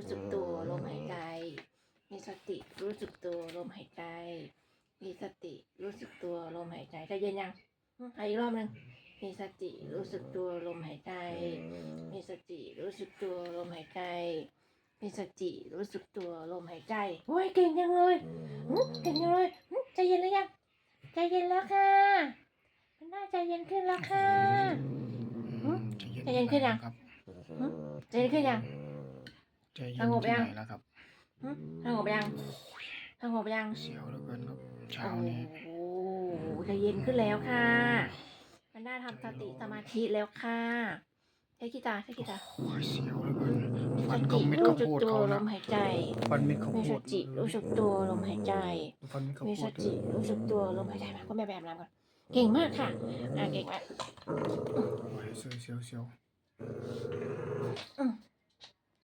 รู้สึกตัวลมหายใจ มีสติรู้สึกตัวลมหายใจ มีสติรู้สึกตัวลมหายใจใจเย็นยังอืมเอาอีกรอบหนึ่งมีสติรู้สึกตัวลมหายใจ มีสติรู้สึกตัวลมหายใจ มีสติรู้สึกตัวลมหายใจโอ้ยเก่งจังเลยหึเก่งจังเลยหึใจเย็นหรือยังใจเย็นแล้วค่ะมันน่าใจเย็นขึ้นแล้วค่ะอืมใจเย็นขึ้นยังครับใจเย็นขึ้นยัง ใจเย็นสงบที่ยังไหนแล้วครับหึสงบยังสงบยังเสียวเหลือเกินครับเช้าโอ้นี้โหใจเย็นขึ้นแล้วค่ะมันน่าทำสติสมาธิแล้วค่ะใช้กีตาร์ใช้กีตาร์โอ้ยเสียวเหลือเกินมีสฟันติก็เม็ดรู้ข้าวสึกโพดตัวเขาลนะมหายใจฟันเม็ดข้าวมีโพสดติรู้สึกตัวลมหายใจฟันเม็ดข้าวมีโพสดติรู้สึกตัวลมหายใจมาก็แม่แบบน้ำก่อนเก่งมากค่ะอะเก่งมากโอ้ยเสียวเสียวเสียวอืม